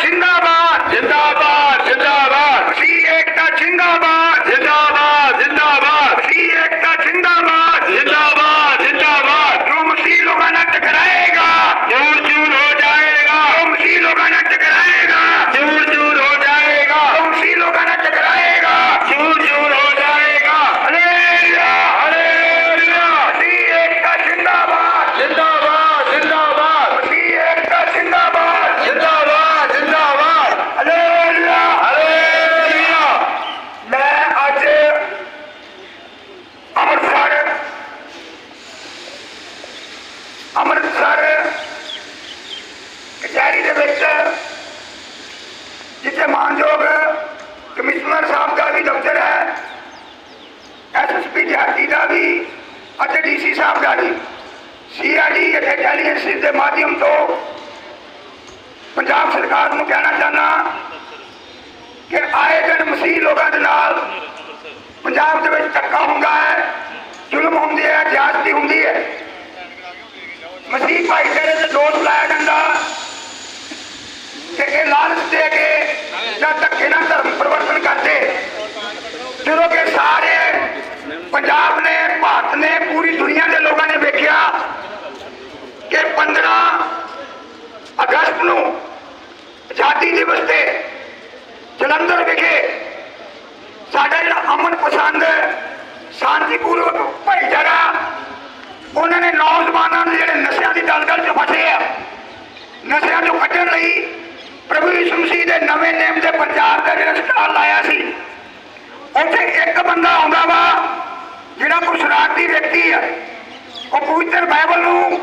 का जिंदाबाद जिंदाबाद जिंदाबाद सी एक का जिंदाबाद ਯਿਸੂ ਮਸੀਹ ਦੇ ਨਵੇਂ ਨੇਮ ਦੇ ਪ੍ਰਚਾਰ ਦਾ ਜਿਹੜਾ ਸਟਾਲ ਲਾਇਆ ਸੀ, ਉੱਥੇ ਇੱਕ ਬੰਦਾ ਆਉਂਦਾ ਵਾ, ਜਿਹੜਾ ਕੋਈ ਸ਼ਰਾਰਤੀ ਵਿਅਕਤੀ ਆ, ਉਹ ਪਵਿੱਤਰ ਬਾਈਬਲ ਨੂੰ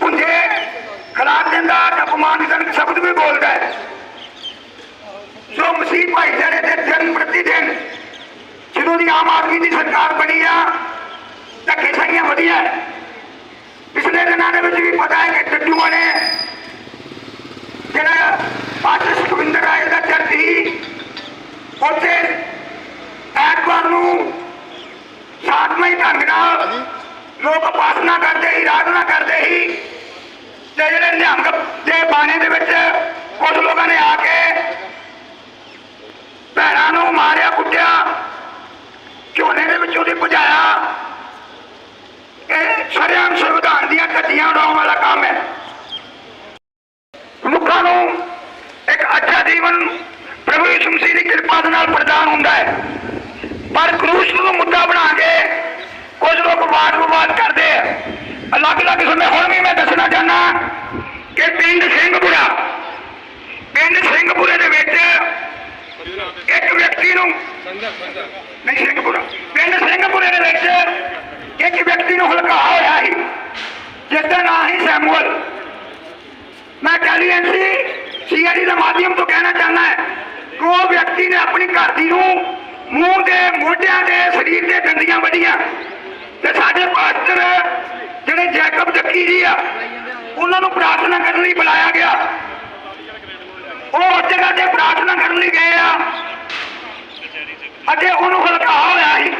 ਪੁੰਜੇ ਖਿਲਾਫ ਦਿੰਦਾ ਅਪਮਾਨਜਨਕ ਸ਼ਬਦ ਵੀ ਬੋਲਦਾ ਹੈ। ਸੋ ਮਸੀਹ ਭਾਈਚਾਰੇ ਦੇ ਦਿਨ ਪ੍ਰਤੀ ਦਿਨ ਜਦੋਂ ਦੀ ਆਮ ਆਦਮੀ ਦੀ ਸਰਕਾਰ ਬਣੀ ਆ ਤਾਂ ਸਾਈਆਂ ਵਧੀਆ ਪਿਛਲੇ ਦਿਨਾਂ ਦੇ ਵਿੱਚ ਵੀ ਪਤਾ ਹੈ ਕਿ ਡੱਡੂਆਂ ਨੇ ਜਿਹੜਾ ਪਾਸਟਰ ਸੁਖਵਿੰਦਰ ਰਾਏ ਦਾ ਚਰਚ ਸੀ। ਉੱਥੇ ਐਤਵਾਰ ਨੂੰ ਸ਼ਾਂਤਮਈ ਢੰਗ ਨਾਲ ਲੋਕ ਉਪਾਸਨਾ ਕਰਦੇ ਸੀ ਆਰਾਧਨਾ ਕਰਦੇ ਸੀ ਤੇ ਜਿਹੜੇ ਨਿਹੰਗ ਦੇ ਬਾਣੇ ਦੇ ਵਿੱਚ ਕੁਝ ਲੋਕਾਂ ਨੇ ਆ ਕੇ ਭੈਣਾਂ ਨੂੰ ਮਾਰਿਆ, ਕੁੱਟਿਆ, ਝੋਨੇ ਦੇ ਵਿੱਚ ਉਹਦੇ ਭਜਾਇਆ। ਇਹ ਸ਼ਰਿਆਮ ਸੰਵਿਧਾਨ ਦੀਆਂ ਧੱਜੀਆਂ ਉਡਾਉਣ ਵਾਲਾ ਕੰਮ ਹੈ। ਮਨੁੱਖਾਂ ਨੂੰ ਇੱਕ ਅੱਛਾ ਜੀਵਨ ਪ੍ਰਭੂ ਯਿਸੂ ਮਸੀਹ ਦੀ ਕਿਰਪਾ ਦੇ ਨਾਲ ਪ੍ਰਦਾਨ ਹੁੰਦਾ ਹੈ। ਪਰ ਕਰੂਸ ਨੂੰ ਮੁੱਦਾ ਬਣਾ ਕੇ ਕੁਝ ਲੋਕ ਵਾਦ ਵਿਵਾਦ ਕਰਦੇ ਆ। ਅਲੱਗ-ਅਲੱਗ ਸਮੇਂ, ਹੁਣ ਵੀ ਮੈਂ ਦੱਸਣਾ ਚਾਹਨਾ ਕਿ ਪਿੰਡ ਸਿੰਘਪੁਰਾ, ਪਿੰਡ ਸਿੰਘਪੁਰੇ ਦੇ ਵਿੱਚ ਇੱਕ ਵਿਅਕਤੀ ਨੂੰ ਨਹੀਂ, ਸਿੰਘਪੁਰਾ, ਪਿੰਡ ਸਿੰਘਪੁਰੇ ਦੇ ਵਿੱਚ ਇੱਕ ਵਿਅਕਤੀ ਨੂੰ ਹਲਕਾ ਹੋਇਆ ਸੀ, ਜਿਸ ਦਾ ਨਾਂ ਸੀ ਸੈਮੂਅਲ। ਮੈਂ ਕੈਲੀਐਨਸੀ ਸੀਆਰਡੀ ਦੇ ਮਾਧਿਅਮ ਤੋਂ ਕਹਿਣਾ ਚਾਹੁੰਦਾ ਹੈ ਕਿ ਉਹ ਵਿਅਕਤੀ ਨੇ ਆਪਣੀ ਘਰਦੀ ਨੂੰ ਮੂੰਹ ਦੇ ਮੋਢਿਆਂ ਦੇ ਸਰੀਰ ਦੇ ਦੰਦੀਆਂ ਵੱਢੀਆਂ ਤੇ ਸਾਡੇ ਪਾਸਟਰ ਜਿਹੜੇ ਜੈਕਬ ਜੱਕੀ ਜੀ ਆ, ਉਹਨਾਂ ਨੂੰ ਪ੍ਰਾਰਥਨਾ ਕਰਨ ਲਈ ਬੁਲਾਇਆ ਗਿਆ। ਉਹ ਜਗ੍ਹਾ ਤੇ ਪ੍ਰਾਰਥਨਾ ਕਰਨ ਲਈ ਗਏ ਆ। ਅਤੇ ਉਹਨੂੰ ਹਲਕਾ ਹੋਇਆ ਸੀ।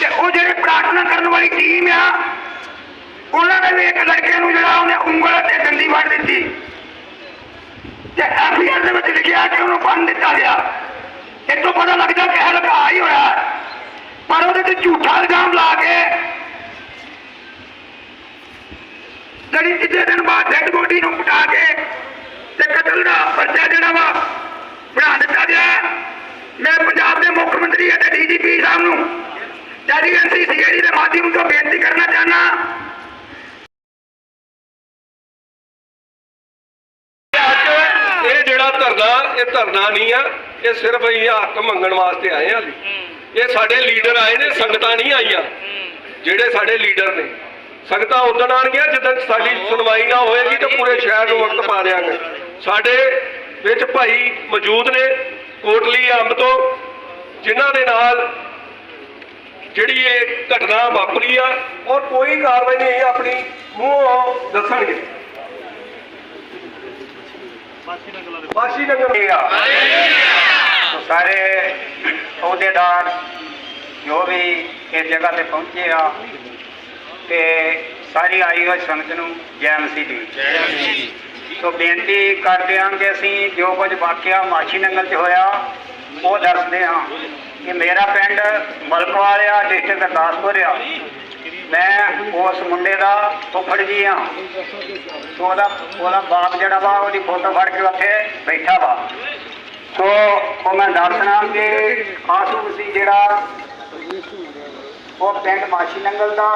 ਤੇ ਉਹ ਜਿਹੜੇ ਪ੍ਰਾਰਥਨਾ ਕਰਨ ਵਾਲੀ ਟੀਮ ਆ ਉਹਨਾਂ ਨੇ ਵੀ ਇੱਕ ਲੜਕੇ ਨੂੰ ਜਿਹੜਾ ਉਹਨੇ ਉਂਗਲ ਤੇ ਡੰਡੀ ਵੱਢ ਦਿੱਤੀ। ਤੇ ਐਫਆਈਆਰ ਦੇ ਵਿੱਚ ਲਿਖਿਆ ਕਿ ਉਹਨੂੰ ਬੰਨ ਦਿੱਤਾ ਗਿਆ। ਇਹ ਤੋਂ ਪਤਾ ਲੱਗਦਾ ਕਿ ਹਲਕਾ ਹੀ ਹੋਇਆ। ਪਰ ਉਹਦੇ ਤੇ ਝੂਠਾ ਇਲਜ਼ਾਮ ਲਾ ਕੇ ਜਿਹੜੀ ਤੀਜੇ ਦਿਨ ਬਾਅਦ ਡੈਡ ਬੋਡੀ ਨੂੰ ਪਟਾ ਕੇ ਤੇ ਕਤਲ ਦਾ ਪਰਚਾ ਜਿਹੜਾ ਵਾ ਬਣਾ ਦਿੱਤਾ ਗਿਆ। ਮੈਂ ਪੰਜਾਬ ਦੇ ਮੁੱਖ ਮੰਤਰੀ ਅਤੇ ਡੀਜੀਪੀ ਸਾਹਿਬ ਨੂੰ ਐਨਸੀ ਸੀਆਈਡੀ ਦੇ ਮਾਧਿਅਮ ਤੋਂ ਬੇਨਤੀ ਕਰਨਾ ਚਾਹਨਾ ਇਹ ਜਿਹੜਾ ਧਰਨਾ ਇਹ ਧਰਨਾ ਨਹੀਂ ਆ ਇਹ ਸਿਰਫ ਅਸੀਂ ਹੱਕ ਮੰਗਣ ਵਾਸਤੇ ਆਏ ਆ ਇਹ ਸਾਡੇ ਲੀਡਰ ਆਏ ਨੇ ਸੰਗਤਾਂ ਨਹੀਂ ਆਈਆਂ। ਜਿਹੜੇ ਸਾਡੇ ਲੀਡਰ ਨੇ ਸੰਗਤਾਂ ਉਦੋਂ ਆਣਗੀਆਂ ਜਦੋਂ ਸਾਡੀ ਸੁਣਵਾਈ ਨਾ ਹੋਏਗੀ ਤਾਂ ਪੂਰੇ ਸ਼ਹਿਰ ਨੂੰ ਵਕਤ ਪਾ ਦਿਆਂਗੇ। ਸਾਡੇ ਵਿੱਚ ਭਾਈ ਮੌਜੂਦ ਨੇ ਕੋਟਲੀ ਅੰਬ ਤੋਂ ਜਿਨ੍ਹਾਂ ਦੇ ਨਾਲ ਜਿਹੜੀ ਇਹ ਘਟਨਾ ਵਾਪਰੀ ਆ ਔਰ ਕੋਈ ਕਾਰਵਾਈ ਨਹੀਂ ਆਪਣੀ ਮੂੰਹੋਂ ਦੱਸਣਗੇ। ਬਾਸ਼ੀ ਨਗਰ ਤੋਂ ਸਾਰੇ ਅਹੁਦੇਦਾਰ ਜੋ ਵੀ ਇਸ ਜਗ੍ਹਾ ਤੇ ਪਹੁੰਚੇ ਆ ਤੇ ਸਾਰੀ ਆਈ ਹੋਈ ਸੰਗਤ ਨੂੰ ਜੈਮ ਸੀ ਦੀ। ਸੋ ਬੇਨਤੀ ਕਰਦੇ ਹਾਂ ਕਿ ਅਸੀਂ ਜੋ ਕੁਝ ਵਾਕਿਆ ਮਾਸ਼ੀ ਨੰਗਲ 'ਚ ਹੋਇਆ ਉਹ ਦੱਸਦੇ ਹਾਂ ਕਿ ਮੇਰਾ ਪਿੰਡ ਮਲਕਵਾਲਿਆ ਡਿਸਟ੍ਰਿਕਟ ਗੁਰਦਾਸਪੁਰ ਆ। ਮੈਂ ਉਸ ਮੁੰਡੇ ਦਾ ਫੁੱਫੜ ਜੀ ਆ ਉਹਦਾ ਉਹਦਾ ਬਾਪ ਜਿਹੜਾ ਵਾ, ਉਹਦੀ ਫੋਟੋ ਫੜ ਕੇ ਉੱਥੇ ਬੈਠਾ ਵਾ। ਸੋ ਉਹ ਮੈਂ ਦੱਸਣਾ ਕਿ ਆਸੂ ਸੀ ਜਿਹੜਾ, ਉਹ ਪਿੰਡ ਮਾਸ਼ੀ ਨੰਗਲ ਦਾ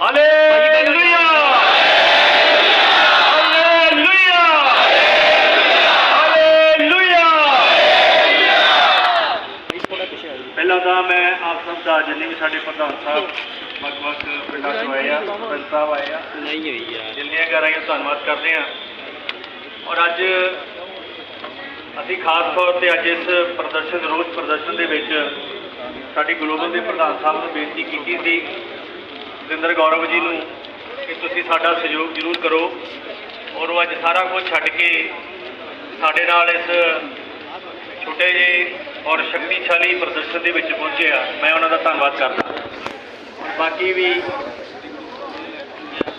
ਹਾਲੇਲੂਇਆ ਹਾਲੇਲੂਇਆ ਹਾਲੇਲੂਇਆ ਪਹਿਲਾਂ ਤਾਂ ਮੈਂ ਆਪ ਸਭ ਦਾ ਜਿੰਨੇ ਵੀ ਸਾਡੇ ਪ੍ਰਧਾਨ ਸਾਹਿਬ ਵੱਖ-ਵੱਖ ਪਿੰਡਾਂ ਚੋਂ ਆਏ ਆ ਪਿੰਡ ਸਾਹਿਬ ਆਏ ਆ ਨਹੀਂ ਹੋਈ ਯਾਰ ਜਿੰਨੀਆਂ ਘਰ ਆਈਆਂ ਧੰਨਵਾਦ ਕਰਦੇ ਆ ਔਰ ਅੱਜ ਅਸੀਂ ਖਾਸ ਤੌਰ ਤੇ ਅੱਜ ਇਸ ਪ੍ਰਦਰਸ਼ਨ ਰੋਜ਼ ਪ੍ਰਦਰਸ਼ਨ ਦੇ ਵਿੱਚ ਸਾਡੀ ਗਲੋਬਲ ਦੇ ਪ੍ਰਧਾਨ ਸਾਹਿਬ ਨੂੰ ਬੇਨਤੀ ਕੀਤੀ ਸੀ। ਜਿੰਦਰ ਗੌਰਵ ਜੀ ਨੂੰ ਕਿ ਤੁਸੀਂ ਸਾਡਾ ਸਹਿਯੋਗ ਜ਼ਰੂਰ ਕਰੋ ਔਰ ਉਹ ਅੱਜ ਸਾਰਾ ਕੁਝ ਛੱਡ ਕੇ ਸਾਡੇ ਨਾਲ ਇਸ ਛੋਟੇ ਜਿਹੇ ਔਰ ਸ਼ਕਤੀਸ਼ਾਲੀ ਪ੍ਰਦਰਸ਼ਨ ਦੇ ਵਿੱਚ ਪਹੁੰਚੇ ਆ। ਮੈਂ ਉਹਨਾਂ ਦਾ ਧੰਨਵਾਦ ਕਰਦਾ। ਬਾਕੀ ਵੀ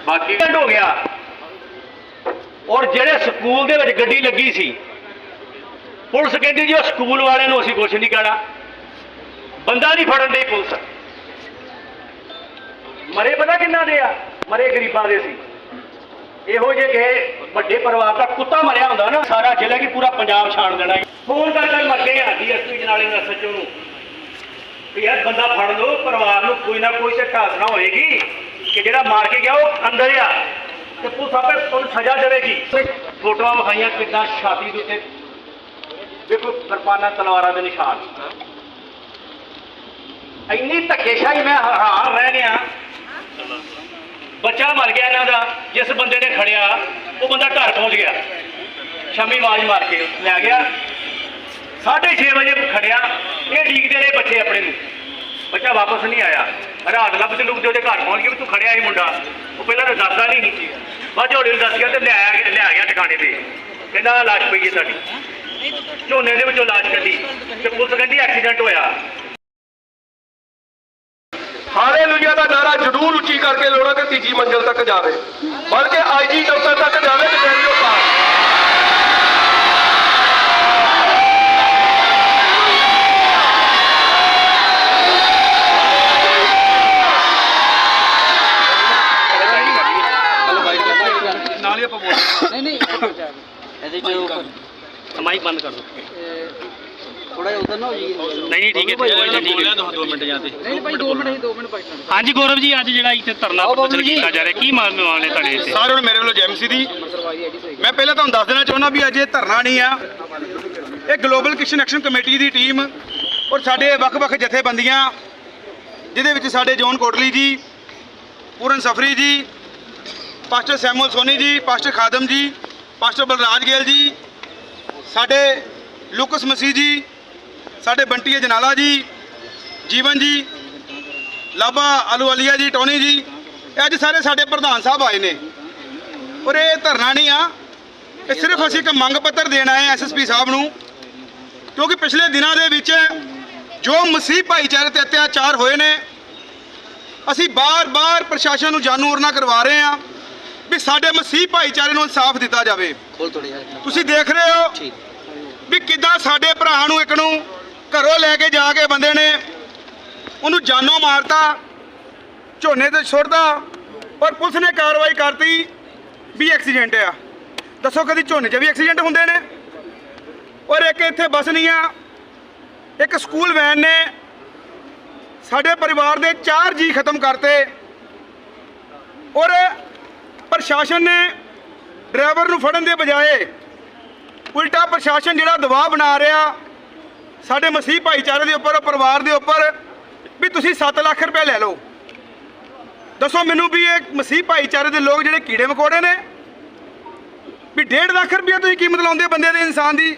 ਬਾਕੀ ਹੋ ਗਿਆ। ਔਰ ਜਿਹੜੇ ਸਕੂਲ ਦੇ ਵਿੱਚ ਗੱਡੀ ਲੱਗੀ ਸੀ, ਪੁਲਿਸ ਕਹਿੰਦੀ ਜੀ ਉਹ ਸਕੂਲ ਵਾਲਿਆਂ ਨੂੰ ਅਸੀਂ ਕੁਝ ਨਹੀਂ ਕਹਿਣਾ। ਬੰਦਾ ਨਹੀਂ ਫੜਨ ਦੇ ਪੁਲਿਸ। ਮਰੇ ਪਤਾ ਕਿੰਨਾ ਦੇ ਆ? ਮਰੇ ਗਰੀਬਾਂ ਦੇ ਸੀ। ਇਹੋ ਜਿਹੇ ਕਿ ਵੱਡੇ ਪਰਿਵਾਰ ਦਾ ਕੁੱਤਾ ਮਰਿਆ ਹੁੰਦਾ ਨਾ, ਸਾਰਾ ਜ਼ਿਲ੍ਹਾ ਕੀ ਪੂਰਾ ਪੰਜਾਬ ਛਾਣ ਦੇਣਾ ਫੋਨ ਕਰ ਕਰ ਮੱਗੇ ਆ ਡੀਐਸਪੀ ਜਨਾਲੇ ਦਾ ਸੱਚੋ ਨੂੰ। ਵੀ ਯਾਰ ਬੰਦਾ ਫੜ ਲਓ, ਪਰਿਵਾਰ ਨੂੰ ਕੋਈ ਨਾ ਕੋਈ ਤੇ ਢਾਸ ਹੋਏਗੀ ਕਿ ਜਿਹੜਾ ਮਾਰ ਕੇ ਗਿਆ ਉਹ ਅੰਦਰ ਆ। ਤੇ ਪੁਲਿਸ ਆਪੇ ਤੁਹਾਨੂੰ ਸਜ਼ਾ ਦੇਵੇਗੀ। ਫੋਟੋਆਂ ਵਿਖਾਈਆਂ ਕਿੱਦਾਂ, ਛਾਤੀ ਦੇ ਉੱਤੇ। ਦੇਖੋ ਕਿਰਪਾਨਾਂ ਤਲਵਾਰਾਂ ਦੇ ਨਿਸ਼ਾਨ। ਇੰਨੀ ਧੱਕੇਸ਼ਾਹੀ ਮੈਂ ਹੈਰਾਨ ਰਹਿ ਗਿਆ। ਬੱਚਾ ਮਰ ਗਿਆ ਇਹਨਾਂ ਦਾ, ਜਿਸ ਬੰਦੇ ਨੇ ਖੜਿਆ, ਉਹ ਬੰਦਾ ਘਰ ਪਹੁੰਚ ਗਿਆ। ਸ਼ਾਮੀ ਆਵਾਜ਼ ਮਾਰ ਕੇ ਲੈ ਗਿਆ। 6:30 ਵਜੇ ਖੜਿਆ, ਇਹ ਡੀਕਦੇ ਰਹੇ ਬੱਚੇ ਆਪਣੇ ਨੂੰ। ਬੱਚਾ ਵਾਪਸ ਨਹੀਂ ਆਇਆ। ਰਾਤ ਲੱਭ ਤੇ ਲੁਕਦੇ ਉਹਦੇ ਘਰ ਪਹੁੰਚ ਗਏ ਵੀ ਤੂੰ ਖੜਿਆ ਸੀ ਮੁੰਡਾ। ਉਹ ਪਹਿਲਾਂ ਤਾਂ ਦੱਸਦਾ ਨਹੀਂ ਸੀ। ਬਾਅਦ ਹੌਲੀ ਨੂੰ ਦੱਸ ਗਿਆ ਤੇ ਲੈ ਆ ਗਿਆ, ਲੈ ਆ ਗਿਆ ਟਿਕਾਣੇ ਤੇ। ਕਹਿੰਦਾ ਆਹ ਲਾਸ਼ ਪਈ ਹੈ ਸਾਡੀ। ਝੋਨੇ ਦੇ ਵਿੱਚੋਂ ਲਾਸ਼ ਕੱਢੀ। ਤੇ ਪੁਲਿਸ ਕਹਿੰਦੀ ਐਕਸੀਡੈਂਟ ਹੋਇਆ। ਹਾਲੇਲੂਇਆ ਦਾ ਨਾਰਾ ਜ਼ਰੂਰ ਉੱਚੀ ਕਰਕੇ ਲੋੜਾ ਤੇ ਤੀਜੀ ਮੰਜ਼ਲ ਤੱਕ ਜਾਵੇ। ਬਲਕਿ ਆਈਜੀ ਦਫ਼ਤਰ ਤੱਕ ਜਾਵੇ ਤੇ ਕੈਰੀਓ ਪਾਸ। ਇਹਦੇ ਚ ਮਾਈਕ ਬੰਦ ਕਰ ਦੋ ਥੋੜਾ ਜਿਹਾ ਉਧਰ ਨਾ ਹੋ ਜੀ ਨਹੀਂ ਨਹੀਂ ਠੀਕ ਹੈ ਠੀਕ ਹੈ ਦੋ ਮਿੰਟ ਜਾਂਦੇ ਨਹੀਂ ਭਾਈ 2 ਮਿੰਟ ਹੀ 2 ਮਿੰਟ ਭਾਈ। ਹਾਂਜੀ ਗੌਰਵ ਜੀ ਅੱਜ ਜਿਹੜਾ ਇੱਥੇ ਧਰਨਾ ਪ੍ਰਦਰਸ਼ਨ ਕੀਤਾ ਜਾ ਰਿਹਾ ਕੀ ਮਾਮਲੇ ਨੇ ਤੁਹਾਡੇ ਇੱਥੇ? ਸਾਰਿਆਂ ਨੂੰ ਮੇਰੇ ਵੱਲੋਂ ਜੈਮਸੀ ਦੀ। ਮੈਂ ਪਹਿਲਾਂ ਤੁਹਾਨੂੰ ਦੱਸ ਦੇਣਾ ਚਾਹੁੰਦਾ ਵੀ ਅੱਜ ਇਹ ਧਰਨਾ ਨਹੀਂ ਆ। ਇਹ ਗਲੋਬਲ ਕਿਸ਼ਨ ਐਕਸ਼ਨ ਕਮੇਟੀ ਦੀ ਟੀਮ ਔਰ ਸਾਡੇ ਵੱਖ-ਵੱਖ ਜਥੇਬੰਦੀਆਂ ਜਿਹਦੇ ਵਿੱਚ ਸਾਡੇ ਜੋਨ ਕੋਟਲੀ ਜੀ ਪੂਰਨ ਸਫਰੀ ਜੀ ਪਾਸਟਰ ਸੈਮੂਅਲ ਸੋਨੀ ਜੀ ਪਾਸਟਰ ਖਾਦਮ ਜੀ ਪਾਸਟਰ ਬਲਰਾਜ ਗੇਲ ਜੀ ਸਾਡੇ ਲੁਕਸ ਮਸੀਹ ਜੀ ਸਾਡੇ ਬੰਟੀ ਜਨਾਲਾ ਜੀ ਜੀਵਨ ਜੀ ਲਾਬਾ ਆਲੂਵਾਲੀਆ ਜੀ ਟੋਨੀ ਜੀ ਅੱਜ ਸਾਰੇ ਸਾਡੇ ਪ੍ਰਧਾਨ ਸਾਹਿਬ ਆਏ ਨੇ। ਔਰ ਇਹ ਧਰਨਾ ਨਹੀਂ ਆ ਇਹ ਸਿਰਫ ਅਸੀਂ ਇੱਕ ਮੰਗ ਪੱਤਰ ਦੇਣ ਆਏ ਐਸਐਸਪੀ ਸਾਹਿਬ ਨੂੰ ਕਿਉਂਕਿ ਪਿਛਲੇ ਦਿਨਾਂ ਦੇ ਵਿੱਚ ਜੋ ਮਸੀਹ ਭਾਈਚਾਰੇ ਤੇ ਅਤਿਆਚਾਰ ਹੋਏ ਨੇ ਅਸੀਂ ਬਾਰ-ਬਾਰ ਪ੍ਰਸ਼ਾਸਨ ਨੂੰ ਜਾਣੂ ਔਰਨਾ ਕਰਵਾ ਰਹੇ ਹਾਂ ਵੀ ਸਾਡੇ ਮਸੀਹ ਭਾਈਚਾਰੇ ਨੂੰ ਇਨਸਾਫ ਦਿੱਤਾ ਜਾਵੇ। ਤੁਸੀਂ ਦੇਖ ਰਹੇ ਹੋ ਵੀ ਕਿੱਦਾਂ ਸਾਡੇ ਭਰਾ ਨੂੰ ਇੱਕ ਨੂੰ ਘਰੋਂ ਲੈ ਕੇ ਜਾ ਕੇ ਬੰਦੇ ਨੇ ਉਹਨੂੰ ਜਾਨੋਂ ਮਾਰਤਾ, ਝੋਨੇ ਤੇ ਛੁੱਟਦਾ ਔਰ ਪੁਲਿਸ ਨੇ ਕਾਰਵਾਈ ਕਰਤੀ ਵੀ ਐਕਸੀਡੈਂਟ ਆ। ਦੱਸੋ ਕਦੀ ਝੋਨੇ 'ਚ ਵੀ ਐਕਸੀਡੈਂਟ ਹੁੰਦੇ ਨੇ? ਔਰ ਇੱਕ ਇੱਥੇ ਬੱਸ ਨਹੀਂ ਆ, ਇੱਕ ਸਕੂਲ ਵੈਨ ਨੇ ਸਾਡੇ ਪਰਿਵਾਰ ਦੇ 4 ਜੀ ਖਤਮ ਕਰਤੇ। ਔਰ ਪ੍ਰਸ਼ਾਸਨ ਨੇ ਡਰਾਈਵਰ ਨੂੰ ਫੜਨ ਦੇ ਬਜਾਏ ਉਲਟਾ ਪ੍ਰਸ਼ਾਸਨ ਜਿਹੜਾ ਦਬਾਅ ਬਣਾ ਰਿਹਾ ਸਾਡੇ ਮਸੀਹ ਭਾਈਚਾਰੇ ਦੇ ਉੱਪਰ, ਪਰਿਵਾਰ ਦੇ ਉੱਪਰ ਵੀ ਤੁਸੀਂ 7 ਲੱਖ ਰੁਪਏ ਲੈ ਲਓ। ਦੱਸੋ ਮੈਨੂੰ ਵੀ ਇਹ ਮਸੀਹ ਭਾਈਚਾਰੇ ਦੇ ਲੋਕ ਜਿਹੜੇ ਕੀੜੇ ਮਕੌੜੇ ਨੇ, ਵੀ 1.5 ਲੱਖ ਰੁਪਏ ਤੁਸੀਂ ਕੀਮਤ ਲਾਉਂਦੇ ਬੰਦੇ ਦੇ ਇਨਸਾਨ ਦੀ।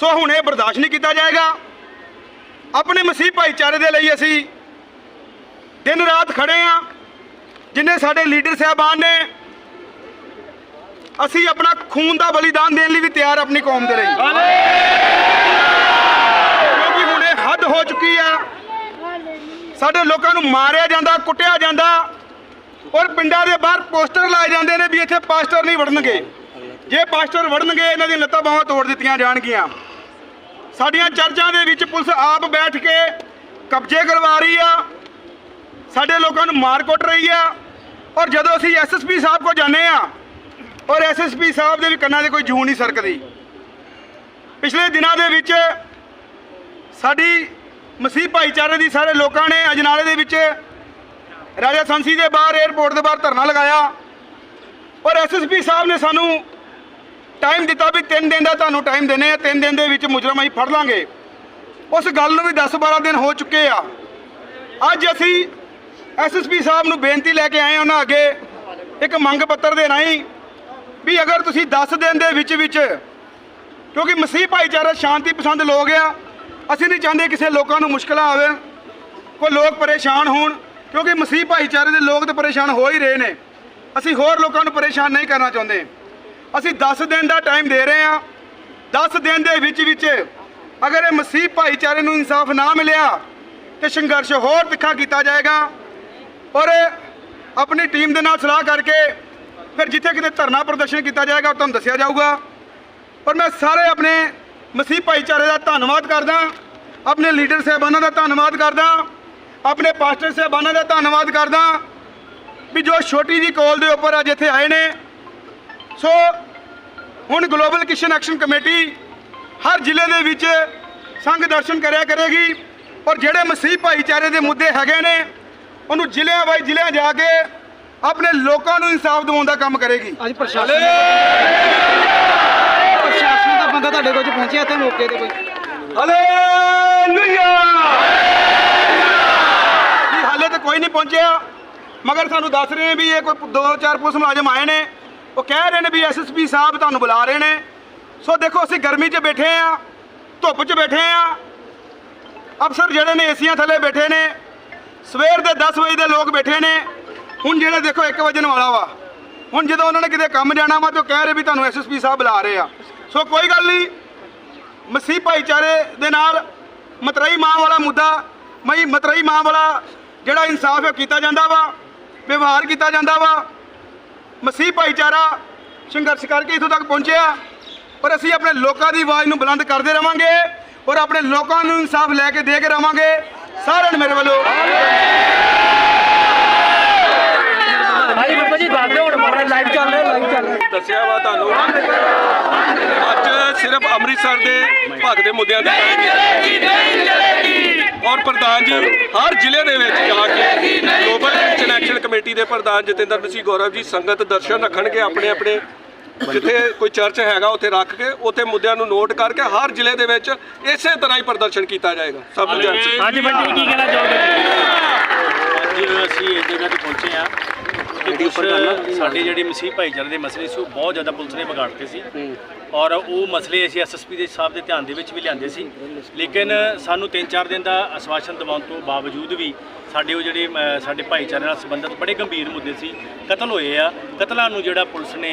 ਸੋ ਹੁਣ ਇਹ ਬਰਦਾਸ਼ਤ ਨਹੀਂ ਕੀਤਾ ਜਾਏਗਾ। ਆਪਣੇ ਮਸੀਹ ਭਾਈਚਾਰੇ ਦੇ ਲਈ ਅਸੀਂ ਦਿਨ ਰਾਤ ਖੜੇ ਆ ਜਿੰਨੇ ਸਾਡੇ ਲੀਡਰ ਸਾਹਿਬਾਨ ਨੇ, ਅਸੀਂ ਆਪਣਾ ਖੂਨ ਦਾ ਬਲੀਦਾਨ ਦੇਣ ਲਈ ਵੀ ਤਿਆਰ ਆਪਣੀ ਕੌਮ ਦੇ ਲਈ। ਹੋ ਚੁੱਕੀ ਆ। ਸਾਡੇ ਲੋਕਾਂ ਨੂੰ ਮਾਰਿਆ ਜਾਂਦਾ, ਕੁੱਟਿਆ ਜਾਂਦਾ ਔਰ ਪਿੰਡਾਂ ਦੇ ਬਾਹਰ ਪੋਸਟਰ ਲਾਏ ਜਾਂਦੇ ਨੇ ਵੀ ਇੱਥੇ ਪਾਸਟਰ ਨਹੀਂ ਵੜਨਗੇ। ਜੇ ਪਾਸਟਰ ਵੜਨਗੇ, ਇਹਨਾਂ ਦੀਆਂ ਲੱਤਾਂ ਬਾਹਾਂ ਤੋੜ ਦਿੱਤੀਆਂ ਜਾਣਗੀਆਂ। ਸਾਡੀਆਂ ਚਰਚਾਂ ਦੇ ਵਿੱਚ ਪੁਲਿਸ ਆਪ ਬੈਠ ਕੇ ਕਬਜ਼ੇ ਕਰਵਾ ਰਹੀ ਆ। ਸਾਡੇ ਲੋਕਾਂ ਨੂੰ ਮਾਰ ਕੁੱਟ ਰਹੀ ਆ। ਔਰ ਜਦੋਂ ਅਸੀਂ ਐਸਐਸਪੀ ਸਾਹਿਬ ਕੋ ਜਾਂਦੇ ਆ, ਔਰ ਐਸਐਸਪੀ ਸਾਹਿਬ ਦੇ ਵੀ ਕੰਨਾਂ ਦੇ ਕੋਈ ਜੂ ਨਹੀਂ ਸਰਕਦੀ। ਪਿਛਲੇ ਦਿਨਾਂ ਦੇ ਵਿੱਚ ਸਾਡੀ ਮਸੀਹ ਭਾਈਚਾਰੇ ਦੀ ਸਾਰੇ ਲੋਕਾਂ ਨੇ ਅਜਨਾਲੇ ਦੇ ਵਿੱਚ ਰਾਜਾ ਸੰਸੀ ਦੇ ਬਾਹਰ 에ਅਰਪੋਰਟ ਦੇ ਬਾਹਰ ਧਰਨਾ ਲਗਾਇਆ। ਔਰ ਐਸਐਸਪੀ ਸਾਹਿਬ ਨੇ ਸਾਨੂੰ ਟਾਈਮ ਦਿੱਤਾ ਵੀ 3 ਦਿਨ ਦਾ ਤੁਹਾਨੂੰ ਟਾਈਮ ਦੇਣੇ ਆ 3 ਦਿਨ ਦੇ ਵਿੱਚ ਮੁਜਰਮ ਅਸੀਂ ਫੜ ਲਾਂਗੇ। ਉਸ ਗੱਲ ਨੂੰ ਵੀ 10-12 ਦਿਨ ਹੋ ਚੁੱਕੇ ਆ। ਅੱਜ ਅਸੀਂ ਐਸਐਸਪੀ ਸਾਹਿਬ ਨੂੰ ਬੇਨਤੀ ਲੈ ਕੇ ਆਏ ਉਹਨਾਂ ਅੱਗੇ ਇੱਕ ਮੰਗ ਪੱਤਰ ਦੇ ਰਾਹੀਂ ਵੀ ਅਗਰ ਤੁਸੀਂ 10 ਦਿਨ ਦੇ ਵਿੱਚ ਵਿੱਚ ਕਿਉਂਕਿ ਮਸੀਹ ਭਾਈਚਾਰਾ ਸ਼ਾਂਤੀ ਪਸੰਦ ਲੋਕ ਆ ਅਸੀਂ ਨਹੀਂ ਚਾਹੁੰਦੇ ਕਿਸੇ ਲੋਕਾਂ ਨੂੰ ਮੁਸ਼ਕਲਾਂ ਆਵੇ, ਕੋਈ ਲੋਕ ਪਰੇਸ਼ਾਨ ਹੋਣ, ਕਿਉਂਕਿ ਮਸੀਹ ਭਾਈਚਾਰੇ ਦੇ ਲੋਕ ਤਾਂ ਪਰੇਸ਼ਾਨ ਹੋ ਹੀ ਰਹੇ ਨੇ। ਅਸੀਂ ਹੋਰ ਲੋਕਾਂ ਨੂੰ ਪਰੇਸ਼ਾਨ ਨਹੀਂ ਕਰਨਾ ਚਾਹੁੰਦੇ। ਅਸੀਂ 10 ਦਿਨ ਦਾ ਟਾਈਮ ਦੇ ਰਹੇ ਹਾਂ। 10 ਦਿਨ ਦੇ ਵਿੱਚ ਵਿੱਚ ਅਗਰ ਇਹ ਮਸੀਹ ਭਾਈਚਾਰੇ ਨੂੰ ਇਨਸਾਫ ਨਾ ਮਿਲਿਆ, ਤੇ ਸੰਘਰਸ਼ ਹੋਰ ਤਿੱਖਾ ਕੀਤਾ ਜਾਏਗਾ। ਔਰ ਆਪਣੀ ਟੀਮ ਦੇ ਨਾਲ ਸਲਾਹ ਕਰਕੇ ਫਿਰ ਜਿੱਥੇ ਕਿਤੇ ਧਰਨਾ ਪ੍ਰਦਰਸ਼ਨ ਕੀਤਾ ਜਾਏਗਾ, ਉਹ ਤੁਹਾਨੂੰ ਦੱਸਿਆ ਜਾਊਗਾ। ਪਰ ਮੈਂ ਸਾਰੇ ਆਪਣੇ ਮਸੀਹ ਭਾਈਚਾਰੇ ਦਾ ਧੰਨਵਾਦ ਕਰਦਾ ਆਪਣੇ ਲੀਡਰ ਸਾਹਿਬਾਨਾਂ ਦਾ ਧੰਨਵਾਦ ਕਰਦਾ ਆਪਣੇ ਪਾਸਟਰ ਸਾਹਿਬਾਨਾਂ ਦਾ ਧੰਨਵਾਦ ਕਰਦਾ ਵੀ ਜੋ ਛੋਟੀ ਜੀ ਕੋਲ ਦੇ ਉੱਪਰ ਅੱਜ ਇੱਥੇ ਆਏ ਨੇ। ਸੋ ਹੁਣ ਗਲੋਬਲ ਕਿਸ਼ਨ ਐਕਸ਼ਨ ਕਮੇਟੀ ਹਰ ਜ਼ਿਲ੍ਹੇ ਦੇ ਵਿੱਚ ਸੰਘ ਦਰਸ਼ਨ ਕਰਿਆ ਕਰੇਗੀ। ਔਰ ਜਿਹੜੇ ਮਸੀਹ ਭਾਈਚਾਰੇ ਦੇ ਮੁੱਦੇ ਹੈਗੇ ਨੇ, ਉਹਨੂੰ ਜ਼ਿਲ੍ਹਿਆਂ ਬਾਈ ਜ਼ਿਲ੍ਹਿਆਂ ਜਾ ਕੇ ਆਪਣੇ ਲੋਕਾਂ ਨੂੰ ਇਨਸਾਫ ਦਿਵਾਉਣ ਦਾ ਕੰਮ ਕਰੇਗੀ। ਅੱਜ ਪ੍ਰਸ਼ਾਸਨ ਬੰਦਾ ਤੁਹਾਡੇ ਕੋਲ ਚ ਪਹੁੰਚਿਆ ਇੱਥੇ ਮੌਕੇ ਤੇ ਕੋਈ। ਹਾਲੇਲੂਇਆ। ਜੀ ਹਾਲੇ ਤਾਂ ਕੋਈ ਨਹੀਂ ਪਹੁੰਚਿਆ। ਮਗਰ ਸਾਨੂੰ ਦੱਸ ਰਹੇ ਨੇ ਵੀ ਇਹ ਕੋਈ ਦੋ ਚਾਰ ਪੁਲਿਸ ਮੁਲਾਜ਼ਮ ਆਏ ਨੇ। ਉਹ ਕਹਿ ਰਹੇ ਨੇ ਵੀ ਐਸਐਸਪੀ ਸਾਹਿਬ ਤੁਹਾਨੂੰ ਬੁਲਾ ਰਹੇ ਨੇ। ਸੋ ਦੇਖੋ ਅਸੀਂ ਗਰਮੀ 'ਚ ਬੈਠੇ ਆ ਧੁੱਪ 'ਚ ਬੈਠੇ ਆ ਅਫਸਰ ਜਿਹੜੇ ਨੇ ਏਸੀਆਂ ਥੱਲੇ ਬੈਠੇ ਨੇ। ਸਵੇਰ ਦੇ 10 ਵਜੇ ਦੇ ਲੋਕ ਬੈਠੇ ਨੇ। ਹੁਣ ਜਿਹੜੇ ਦੇਖੋ 1 ਵਜਣ ਵਾਲਾ ਵਾ। ਹੁਣ ਜਦੋਂ ਉਹਨਾਂ ਨੇ ਕਿਤੇ ਕੰਮ ਜਾਣਾ ਵਾ ਤੇ ਉਹ ਕਹਿ ਰਹੇ ਵੀ ਤੁਹਾਨੂੰ ਐਸਐਸਪੀ ਸਾਹਿਬ ਬੁਲਾ ਰਹੇ ਆ। ਸੋ ਕੋਈ ਗੱਲ ਨਹੀਂ। ਮਸੀਹ ਭਾਈਚਾਰੇ ਦੇ ਨਾਲ ਮਤਰਈ ਮਾਂ ਵਾਲਾ ਮੁੱਦਾ, ਮਈ ਮਤਰਈ ਮਾਂ ਵਾਲਾ ਜਿਹੜਾ ਇਨਸਾਫ ਹੈ ਕੀਤਾ ਜਾਂਦਾ ਵਾ, ਵਿਵਹਾਰ ਕੀਤਾ ਜਾਂਦਾ ਵਾ। ਮਸੀਹ ਭਾਈਚਾਰਾ ਸੰਘਰਸ਼ ਕਰਕੇ ਇੱਥੋਂ ਤੱਕ ਪਹੁੰਚਿਆ ਪਰ ਅਸੀਂ ਆਪਣੇ ਲੋਕਾਂ ਦੀ ਆਵਾਜ਼ ਨੂੰ ਬੁਲੰਦ ਕਰਦੇ ਰਵਾਂਗੇ, ਔਰ ਆਪਣੇ ਲੋਕਾਂ ਨੂੰ ਇਨਸਾਫ ਲੈ ਕੇ ਦੇ ਕੇ ਰਵਾਂਗੇ। ਸਾਰਿਆਂ ਨੂੰ ਮੇਰੇ ਵੱਲੋਂ। ਜੀ ਦੱਸ ਦਿਓ ਹੁਣ ਮਾੜਾ ਲਾਈਵ ਚੱਲ ਰਿਹਾ ਲਾਈਵ ਚੱਲ ਰਿਹਾ। ਦੱਸਿਆ ਵਾ ਤੁਹਾਨੂੰ। ਅੱਜ ਸਿਰਫ ਅੰਮ੍ਰਿਤਸਰ ਦੇ ਭਗ ਦੇ ਮੁੱਦਿਆਂ ਤੇ ਔਰ ਪ੍ਰਧਾਨ ਜੀ ਹਰ ਜ਼ਿਲ੍ਹੇ ਦੇ ਵਿੱਚ ਜਾ ਕੇ ਗਲੋਬਲ ਐਕਸ਼ਨ ਕਮੇਟੀ ਦੇ ਪ੍ਰਧਾਨ ਜਤਿੰਦਰ ਸਿੰਘ ਗੌਰਵ ਜੀ ਸੰਗਤ ਦਰਸ਼ਨ ਰੱਖਣਗੇ ਆਪਣੇ ਆਪਣੇ। ਜਿੱਥੇ ਕੋਈ ਚਰਚ ਹੈਗਾ ਉੱਥੇ ਰੱਖ ਕੇ ਉੱਥੇ ਮੁੱਦਿਆਂ ਨੂੰ ਨੋਟ ਕਰਕੇ ਹਰ ਜ਼ਿਲ੍ਹੇ ਦੇ ਵਿੱਚ ਇਸੇ ਤਰ੍ਹਾਂ ਹੀ ਪ੍ਰਦਰਸ਼ਨ ਕੀਤਾ ਜਾਏਗਾ। ਸਭ ਨੂੰ ਜਨ ਹਾਂਜੀ ਬੰਟੀ ਕੀ ਕਹਿਣਾ ਚਾਹੋਗੇ? ਅੱਜ ਅਸੀਂ ਇਸ ਜਗ੍ਹਾ ਤੇ ਪਹੁੰਚੇ ਆ ਕਿ ਕੁਛ ਸਾਡੇ ਜਿਹੜੇ ਮਸੀਹ ਭਾਈਚਾਰੇ ਦੇ ਮਸਲੇ ਸੀ ਉਹ ਬਹੁਤ ਜ਼ਿਆਦਾ ਪੁਲਿਸ ਨੇ ਵਿਗਾੜਤੇ ਸੀ। ਔਰ ਉਹ ਮਸਲੇ ਅਸੀਂ ਐਸਐਸਪੀ ਦੇ ਸਾਹਿਬ ਦੇ ਧਿਆਨ ਦੇ ਵਿੱਚ ਵੀ ਲਿਆਂਦੇ ਸੀ। ਲੇਕਿਨ ਸਾਨੂੰ 3-4 ਦਿਨ ਦਾ ਆਸ਼ਵਾਸਨ ਦਿਵਾਉਣ ਤੋਂ ਬਾਵਜੂਦ ਵੀ ਸਾਡੇ ਉਹ ਜਿਹੜੇ ਸਾਡੇ ਭਾਈਚਾਰੇ ਨਾਲ ਸੰਬੰਧਿਤ ਬੜੇ ਗੰਭੀਰ ਮੁੱਦੇ ਸੀ। ਕਤਲ ਹੋਏ ਆ। ਕਤਲਾਂ ਨੂੰ ਜਿਹੜਾ ਪੁਲਿਸ ਨੇ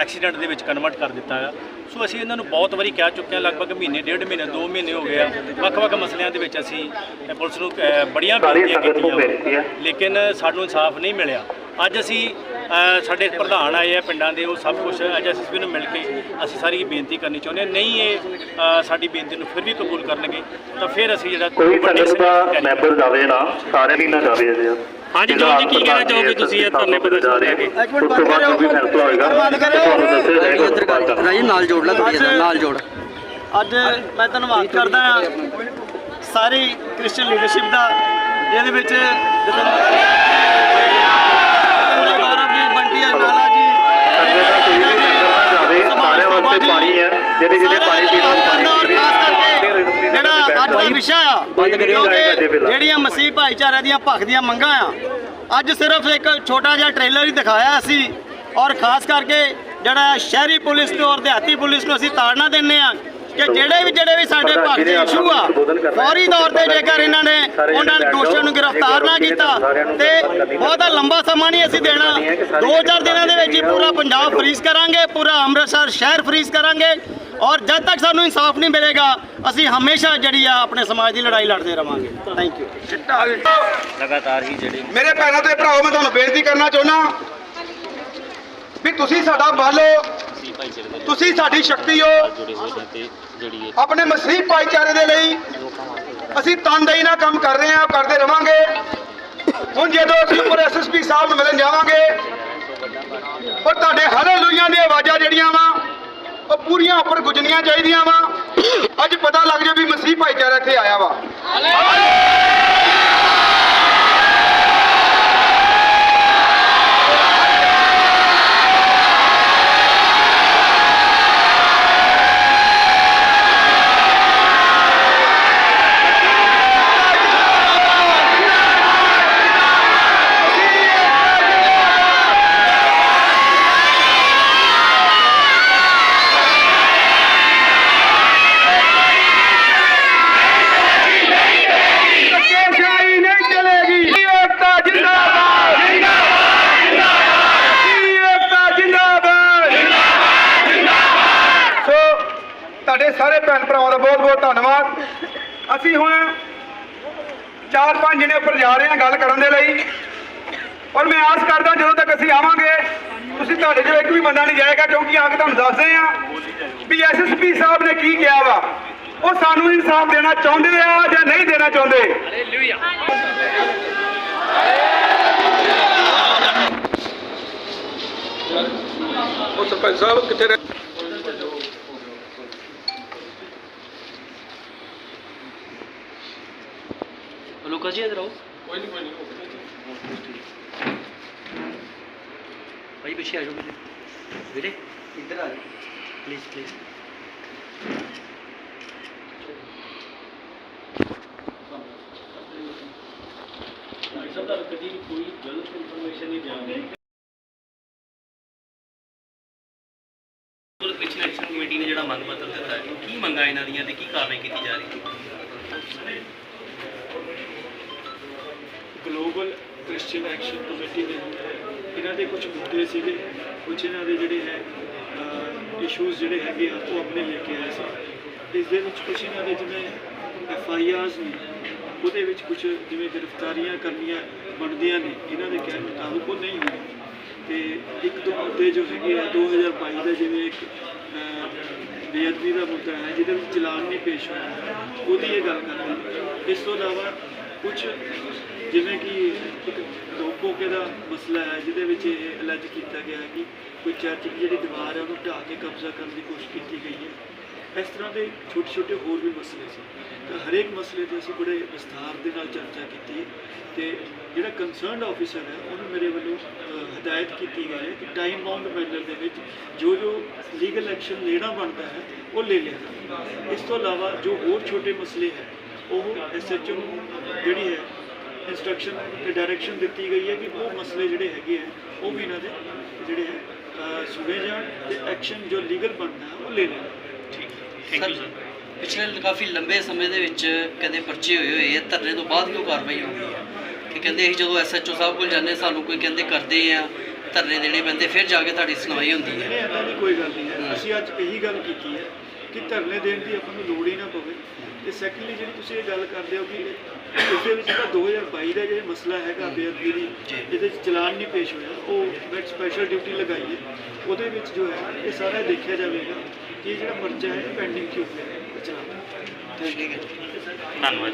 ਐਕਸੀਡੈਂਟ ਦੇ ਵਿੱਚ ਕਨਵਰਟ ਕਰ ਦਿੱਤਾ ਆ। ਸੋ ਅਸੀਂ ਇਹਨਾਂ ਨੂੰ ਬਹੁਤ ਵਾਰੀ ਕਹਿ ਚੁੱਕੇ ਹਾਂ ਲਗਭਗ ਮਹੀਨੇ ਡੇਢ ਮਹੀਨੇ 2 ਮਹੀਨੇ ਹੋ ਗਏ ਆ। ਵੱਖ-ਵੱਖ ਮਸਲਿਆਂ ਦੇ ਵਿੱਚ ਅਸੀਂ ਪੁਲਿਸ ਨੂੰ ਬੜੀਆਂ ਬੇਨਤੀਆਂ ਕੀਤੀਆਂ। ਲੇਕਿਨ ਸਾਨੂੰ ਇਨਸਾਫ ਨਹੀਂ ਮਿਲਿਆ। ਅੱਜ ਅਸੀਂ ਸਾਡੇ ਪ੍ਰਧਾਨ ਆਏ ਆ ਪਿੰਡਾਂ ਦੇ ਉਹ ਸਭ ਕੁਝ ਅੱਜ ਐਸਐਸਪੀ ਨੂੰ ਮਿਲ ਕੇ ਅਸੀਂ ਸਾਰੀ ਬੇਨਤੀ ਕਰਨੀ ਚਾਹੁੰਦੇ ਹਾਂ। ਨਹੀਂ ਇਹ ਸਾਡੀ ਬੇਨਤੀ ਨੂੰ ਫਿਰ ਵੀ ਕਬੂਲ ਕਰਨਗੇ ਤਾਂ ਫਿਰ ਅਸੀਂ ਜਿਹੜਾ ਕੋਈ ਸੰਗਤ ਦਾ ਮੈਂਬਰ ਜਾਵੇ ਨਾ ਸਾਰੇ ਵੀ ਨਾ ਜਾਵੇ ਜੀ ਹਾਂਜੀ ਜੀ ਕੀ ਕਹਿਣਾ ਚਾਹੋਗੇ ਤੁਸੀਂ ਇਹ ਧਰਨੇ ਪ੍ਰਦਰਸ਼ਨ ਨੂੰ ਲੈ ਕੇ ਇੱਕ ਮਿੰਟ ਬੰਦ ਕਰਿਓ ਵੀ ਫੈਸਲਾ ਹੋਏਗਾ। ਤੁਹਾਨੂੰ ਦੱਸਿਆ ਜਾਏਗਾ ਉਸ ਤੋਂ ਬਾਅਦ। ਰਾਜੀ ਨਾਲ ਜੋੜ ਲੈ ਤੁਹਾਡੀ ਨਾਲ ਜੋੜ। ਅੱਜ ਮੈਂ ਧੰਨਵਾਦ ਕਰਦਾ ਹਾਂ। ਸਾਰੀ ਕ੍ਰਿਸਚੀਅਨ ਲੀਡਰਸ਼ਿਪ ਦਾ ਇਹਦੇ ਵਿੱਚ ਗੌਰਵ ਜੀ ਬੰਟੀ ਅਜਨਾਲਾ ਜੀ ਅੱਗੇ ਤਾਂ ਕੋਈ ਵੀ ਲੰਗਰ ਨਾ ਜਾਵੇ ਸਾਰਿਆਂ ਵਾਸਤੇ ਪਾਣੀ ਹੈ ਜਿਹੜੇ ਜਿਹੜੇ ਪਾਣੀ ਪੀਣਾ ਉਹ ਪਾਣੀ ਜਿਹੜਾ ਅੱਜ ਦਾ ਵਿਸ਼ਾ ਆ ਬੰਦ ਕਰਿਓ। ਕਿਉਂਕਿ ਜਿਹੜੀਆਂ ਮਸੀਹ ਭਾਈਚਾਰੇ ਦੀਆਂ ਭਖ ਦੀਆਂ ਮੰਗਾਂ ਆ ਅੱਜ ਸਿਰਫ ਇੱਕ ਛੋਟਾ ਜਿਹਾ ਟ੍ਰੇਲਰ ਹੀ ਦਿਖਾਇਆ ਅਸੀਂ। ਔਰ ਖਾਸ ਕਰਕੇ ਜਿਹੜਾ ਸ਼ਹਿਰੀ ਪੁਲਿਸ ਤੇ ਔਰ ਦਿਹਾਤੀ ਪੁਲਿਸ ਨੂੰ ਅਸੀਂ ਤਾੜਨਾ ਦਿੰਨੇ ਆ ਕਿ ਜਿਹੜੇ ਵੀ ਜਿਹੜੇ ਵੀ ਸਾਡੇ ਭਖ ਦੇ ਇਸ਼ੂ ਆ ਫੌਰੀ ਤੌਰ ਤੇ ਜੇਕਰ ਇਹਨਾਂ ਨੇ ਉਹਨਾਂ ਦੋਸ਼ੀਆਂ ਨੂੰ ਗ੍ਰਿਫਤਾਰ ਨਾ ਕੀਤਾ ਤੇ ਬਹੁਤਾ ਲੰਬਾ ਸਮਾਂ ਨਹੀਂ ਅਸੀਂ ਦੇਣਾ। ਦੋ ਚਾਰ ਦਿਨਾਂ ਦੇ ਵਿੱਚ ਹੀ ਪੂਰਾ ਪੰਜਾਬ ਫਰੀਜ਼ ਕਰਾਂਗੇ ਪੂਰਾ ਅੰਮ੍ਰਿਤਸਰ ਸ਼ਹਿਰ ਫਰੀਜ਼ ਕਰਾਂਗੇ। ਔਰ ਜਦ ਤੱਕ ਸਾਨੂੰ ਇਨਸਾਫ ਨਹੀਂ ਮਿਲੇਗਾ ਅਸੀਂ ਹਮੇਸ਼ਾ ਜਿਹੜੀ ਆ ਆਪਣੇ ਸਮਾਜ ਦੀ ਲੜਾਈ ਲੜਦੇ ਰਵਾਂਗੇ। ਥੈਂਕ ਯੂ ਲਗਾਤਾਰ ਹੀ ਜਿਹੜੇ ਮੇਰੇ ਭੈਣਾਂ ਤੇ ਭਰਾਓ ਮੈਂ ਤੁਹਾਨੂੰ ਬੇਨਤੀ ਕਰਨਾ ਚਾਹੁੰਦਾ ਵੀ ਤੁਸੀਂ ਸਾਡਾ ਬਲ ਹੋ ਤੁਸੀਂ ਸਾਡੀ ਸ਼ਕਤੀ ਹੋ ਆਪਣੇ ਮਸੀਹ ਭਾਈਚਾਰੇ ਦੇ ਲਈ ਅਸੀਂ ਤਨਦੇਹੀ ਨਾਲ ਕੰਮ ਕਰ ਰਹੇ ਹਾਂ ਕਰਦੇ ਰਵਾਂਗੇ। ਹੁਣ ਜਦੋਂ ਅਸੀਂ ਉੱਪਰ ਐਸਐਸਪੀ ਸਾਹਿਬ ਨੂੰ ਮਿਲਣ ਜਾਵਾਂਗੇ ਔਰ ਤੁਹਾਡੇ ਹਾਲੇਲੂਇਆ ਦੀਆਂ ਆਵਾਜ਼ਾਂ ਜਿਹੜੀਆਂ ਵਾ ਉਹ ਪੂਰੀਆਂ ਉੱਪਰ ਗੁੱਜਣੀਆਂ ਚਾਹੀਦੀਆਂ ਵਾ। ਅੱਜ ਪਤਾ ਲੱਗ ਜਾਵੇ ਵੀ ਮਸੀਹ ਭਾਈਚਾਰਾ ਇੱਥੇ ਆਇਆ ਵਾ ਧੱਕੇਸ਼ਾਹੀ ਨਹੀਂ ਚਲੇਗੀ ਏਕਤਾ ਜਿੰਦਾਬਾਦ ਜਿੰਦਾਬਾਦ ਜਿੰਦਾਬਾਦ ਏਕਤਾ ਜਿੰਦਾਬਾਦ ਜਿੰਦਾਬਾਦ ਸੋ ਤੁਹਾਡੇ ਸਾਰੇ ਭੈਣ ਭਰਾਵਾਂ ਦਾ ਬਹੁਤ ਬਹੁਤ ਧੰਨਵਾਦ ਅਸੀਂ ਹੁਣ ਚਾਰ ਪੰਜ ਜਣੇ ਉੱਪਰ ਜਾ ਰਹੇ ਹਾਂ ਗੱਲ ਕਰਨ ਦੇ ਲਈ ਔਰ ਮੈਂ ਆਸ ਕਰਦਾ ਜਦੋਂ ਤੱਕ ਅਸੀਂ ਆਵਾਂਗੇ ਤੁਸੀਂ ਤੁਹਾਡੇ ਚੋਂ ਇੱਕ ਵੀ ਬੰਦਾ ਨਹੀਂ ਜਾਏਗਾ ਕਿਉਂਕਿ ਆ ਕੇ ਤੁਹਾਨੂੰ ਦੱਸਦੇ ਆ ਵੀ ਐਸਐਸਪੀ ਸਾਹਿਬ ਨੇ ਕੀ ਕਿਹਾ ਵਾ। ਉਹ ਸਾਨੂੰ ਇਨਸਾਫ ਦੇਣਾ ਚਾਹੁੰਦੇ ਆ ਜਾਂ ਨਹੀਂ ਦੇਣਾ ਚਾਹੁੰਦੇ? ਉਹ ਸਰਪੰਚ ਸਾਹਿਬ ਕਿੱਥੇ ਰਹਿ ਲੋਕਾ ਜੀ ਇਧਰ ਆਓ। ਕੋਈ ਨਹੀਂ ਕੋਈ ਨਹੀਂ ਭਾਈ ਪਿੱਛੇ ਆ ਜਾਓ ਵੀਰੇ ਵੀਰੇ ਇੱਧਰ ਆ ਜਾਓ ਪਲੀਜ਼ ਪਲੀਜ਼ ਪਿਛਲੇ ਸੀਗੇ। ਕੁਝ ਇਹਨਾਂ ਦੇ ਜਿਹੜੇ ਹੈ ਇਸ਼ੂਜ਼ ਜਿਹੜੇ ਹੈਗੇ ਆ, ਉਹ ਆਪਣੇ ਲੈ ਕੇ ਆਏ ਸੀ। ਇਸ ਦੇ ਵਿੱਚ ਕੁਝ ਇਹਨਾਂ ਦੇ ਜਿਵੇਂ ਐਫ ਆਈ ਆਰਸ ਨੇ, ਉਹਦੇ ਵਿੱਚ ਕੁਝ ਜਿਵੇਂ ਗ੍ਰਿਫਤਾਰੀਆਂ ਕਰਨੀਆਂ ਬਣਦੀਆਂ ਨੇ, ਇਹਨਾਂ ਦੇ ਕਹਿਣ ਮੁਤਾਬਕ ਉਹ ਨਹੀਂ ਹੋਈ ਤੇ ਇੱਕ ਦੋ ਮੁੱਦੇ ਜੋ ਹੈਗੇ ਆ 2022 ਦਾ ਜਿਵੇਂ ਇੱਕ ਬੇਅਦਬੀ ਦਾ ਮੁੱਦਾ ਹੈ, ਜਿਹਦੇ ਵਿੱਚ ਚਲਾਨ ਨਹੀਂ ਪੇਸ਼ ਹੋਇਆ। ਉਹਦੀ ਇਹ ਗੱਲ ਕਰਦੇ ਨੇ। ਇਸ ਤੋਂ ਇਲਾਵਾ ਕੁਝ ਜਿਵੇਂ ਕਿ ਇੱਕ ਲੋਕੋਕੇ ਦਾ ਮਸਲਾ ਹੈ, ਜਿਹਦੇ ਵਿੱਚ ਇਹ ਅਲੱਜ ਕੀਤਾ ਗਿਆ ਹੈ ਕਿ ਕੋਈ ਚਰਚ ਦੀ ਜਿਹੜੀ ਦੀਵਾਰ ਹੈ, ਉਹਨੂੰ ਢਾਹ ਕੇ ਕਬਜ਼ਾ ਕਰਨ ਦੀ ਕੋਸ਼ਿਸ਼ ਕੀਤੀ ਗਈ ਹੈ। ਇਸ ਤਰ੍ਹਾਂ ਦੇ ਛੋਟੇ ਛੋਟੇ ਹੋਰ ਵੀ ਮਸਲੇ ਸੀ। ਤਾਂ ਹਰੇਕ ਮਸਲੇ ਤੇ ਅਸੀਂ ਬੜੇ ਵਿਸਥਾਰ ਦੇ ਨਾਲ ਚਰਚਾ ਕੀਤੀ ਤੇ ਜਿਹੜਾ ਕੰਸਰਨਡ ਆਫੀਸਰ ਹੈ, ਉਹਨੂੰ ਮੇਰੇ ਵੱਲੋਂ ਹਦਾਇਤ ਕੀਤੀ ਗਈ ਹੈ ਕਿ ਟਾਈਮ ਬਾਉਂਡ ਮੈਨਰ ਦੇ ਵਿੱਚ ਜੋ ਜੋ ਲੀਗਲ ਐਕਸ਼ਨ ਲੈਣਾ ਬਣਦਾ ਹੈ, ਉਹ ਲੈ ਲਿਆ ਜਾਵੇ। ਇਸ ਤੋਂ ਇਲਾਵਾ ਜੋ ਹੋਰ ਛੋਟੇ ਮਸਲੇ ਹੈ, ਉਹ ਐਸਐਚਓ ਨੂੰ ਜਿਹੜੀ ਹੈ ਇੰਸਟਰਕਸ਼ਨ ਤੇ ਡਾਇਰੈਕਸ਼ਨ ਦਿੱਤੀ ਗਈ ਹੈ ਕਿ ਉਹ ਮਸਲੇ ਜਿਹੜੇ ਹੈਗੇ ਆ ਉਹ ਵੀ ਇਹਨਾਂ ਦੇ ਜਿਹੜੇ ਹੈ ਸੁਣੇ ਜਾਣ ਤੇ ਐਕਸ਼ਨ ਜੋ ਲੀਗਲ ਬਣਦਾ ਉਹ ਲੈ ਲੈਣ। ਥੈਂਕ ਯੂ ਸਰ ਪਿਛਲੇ ਕਾਫੀ ਲੰਬੇ ਸਮੇਂ ਦੇ ਵਿੱਚ ਕਹਿੰਦੇ ਪਰਚੇ ਹੋਏ ਹੋਏ ਆ ਧਰਨੇ ਤੋਂ ਬਾਅਦ ਕਿਉਂ ਕਾਰਵਾਈ ਹੋ ਗਈ ਹੈ। ਕਿ ਕਹਿੰਦੇ ਅਸੀਂ ਜਦੋਂ ਐਸਐਚਓ ਸਾਹਿਬ ਕੋਲ ਜਾਂਦੇ ਸਾਨੂੰ ਕੋਈ ਕਹਿੰਦੇ ਕਰਦੇ ਆ ਧਰਨੇ ਦੇਣੇ ਪੈਂਦੇ ਫਿਰ ਜਾ ਕੇ ਤੁਹਾਡੀ ਸੁਣਵਾਈ ਹੁੰਦੀ ਨਹੀਂ ਹੈ ਦੀ ਕੋਈ ਗੱਲ ਨਹੀਂ ਹੈ। ਅਸੀਂ ਅੱਜ ਇਹੀ ਗੱਲ ਕੀਤੀ ਹੈ ਕਿ ਧਰਨੇ ਦੇਣ ਦੀ ਆਪਾਂ ਨੂੰ ਲੋੜ ਹੀ ਨਾ ਪਵੇ। ਤੇ ਸੈਕੰਡਲੀ ਜਿਹੜੀ ਤੁਸੀਂ ਇਹ ਗੱਲ ਕਰਦੇ ਹੋ ਕਿ ਇਸ ਦੇ ਵਿੱਚ ਜਿਹੜਾ 2022 ਦਾ ਜਿਹੜਾ ਮਸਲਾ ਹੈਗਾ ਬੇਅਦਬੀ ਦੀ ਇਹਦੇ ਵਿੱਚ ਚਲਾਨ ਨਹੀਂ ਪੇਸ਼ ਹੋਇਆ ਉਹ ਮੈਂ ਸਪੈਸ਼ਲ ਡਿਊਟੀ ਲਗਾਈ ਹੈ। ਉਹਦੇ ਵਿੱਚ ਜੋ ਹੈ ਇਹ ਸਾਰਾ ਦੇਖਿਆ ਜਾਵੇਗਾ ਕਿ ਇਹ ਜਿਹੜਾ ਪਰਚਾ ਹੈ ਪੈਂਡਿੰਗ ਕਿਉਂ ਹੈ ਚਲਾਨ ਠੀਕ ਹੈ ਧੰਨਵਾਦ।